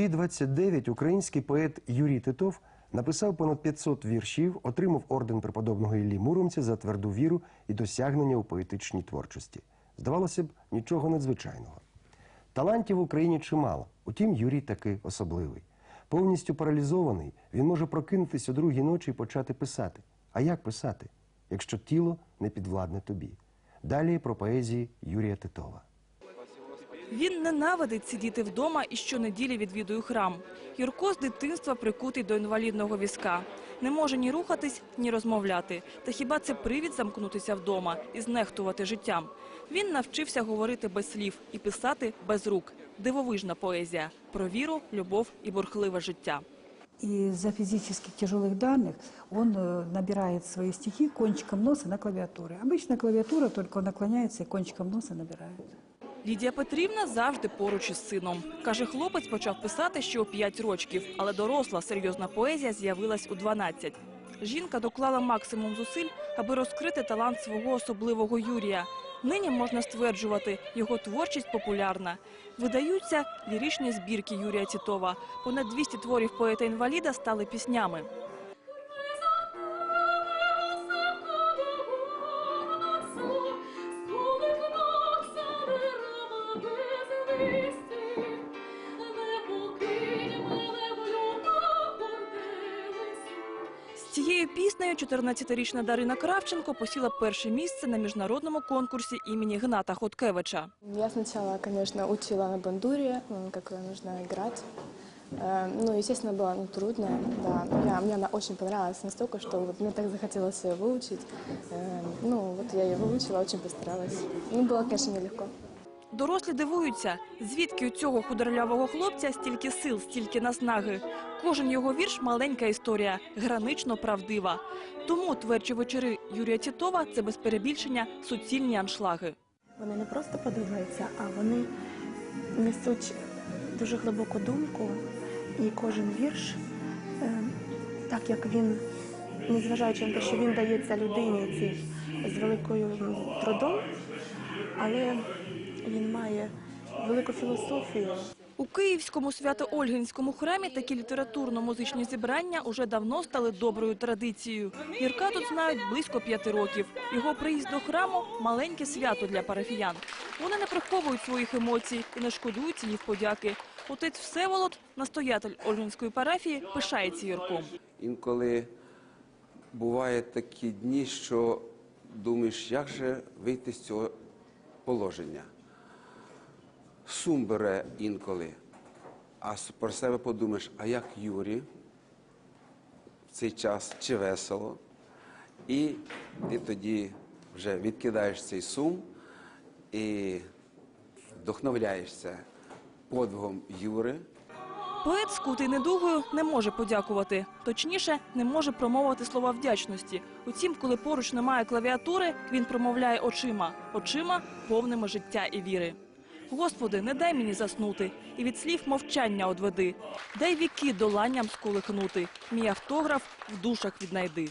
свої 29 український поет Юрій Титов написав понад 500 віршів, отримав орден преподобного Іллі Муромця за тверду віру і досягнення у поетичній творчості. Здавалося б, нічого надзвичайного. Талантів в Україні чимало, утім, Юрій таки особливий. Повністю паралізований, він може прокинутись о другій ночі і почати писати. А як писати, якщо тіло не підвладне тобі? Далі про поезії Юрія Титова. Він ненавидить сидіти вдома і щонеділі відвідує храм. Юрко з дитинства прикутий до інвалідного візка. Не може ні рухатись, ні розмовляти. Та хіба це привід замкнутися вдома і знехтувати життям? Він навчився говорити без слів і писати без рук. Дивовижна поезія про віру, любов і бурхливе життя. Из-за физических тяжелых данных он э, набирает свои стихи кончиком носа на клавиатуре. Обычно клавиатура только наклоняется и кончиком носа набирает. Лідія Петрівна завжди поруч із сином. Каже, хлопець почав писати ще у 5 років, але доросла серйозна поезія з'явилась у 12. Жінка доклала максимум зусиль, аби розкрити талант свого особливого Юрія. Нині можна стверджувати, його творчість популярна. Видаються ліричні збірки Юрія Тітова. Понад 200 творів поета-інваліда стали піснями. цією піснею 14-річна Дарина Кравченко посіла перше місце на міжнародному конкурсі імені Гната Хоткевича. Я сначала, конечно, учила на бандуре, м, как ее нужно играть. Э, Ну, естественно, было ну, трудно, да. Но я, мне она очень понравилась настолько, что вот мне так захотелось ее выучить. Э, Ну, вот я ее выучила, очень постаралась. Ну, было, конечно, нелегко. Дорослі дивуються, звідки у цього худорлявого хлопця стільки сил, стільки наснаги. Кожен його вірш маленька історія, гранично правдива. Тому тверджі вечори Юрія Тітова це без перебільшення суцільні аншлаги. Вони не просто подобаються, а вони несуть дуже глибоку думку. І кожен вірш, е, так як він, незважаючи на те, що він дається людині цій з великою трудом, але він має велику філософію. У Київському свято-Ольгинському храмі такі літературно-музичні зібрання уже давно стали доброю традицією. Юрка тут знають близько п'яти років. Його приїзд до храму – маленьке свято для парафіян. Вони не приховують своїх емоцій і не шкодують слів подяки. Отець Всеволод, настоятель Ольгинської парафії, пишається Юрком. Інколи бувають такі дні, що думаєш, як же вийти з цього положення. Сум бере інколи, а про себе подумаєш, а як Юрі в цей час чи весело. І ти тоді вже відкидаєш цей сум і вдохновляєшся подвигом Юри. Поет, скутий недугою, не може подякувати. Точніше, не може промовити слова вдячності. Утім, коли поруч немає клавіатури, він промовляє очима. Очима повними життя і віри. Господи, не дай мені заснути, і від слів мовчання одведи. Дай віки доланням сколихнути. Мій автограф в душах віднайди.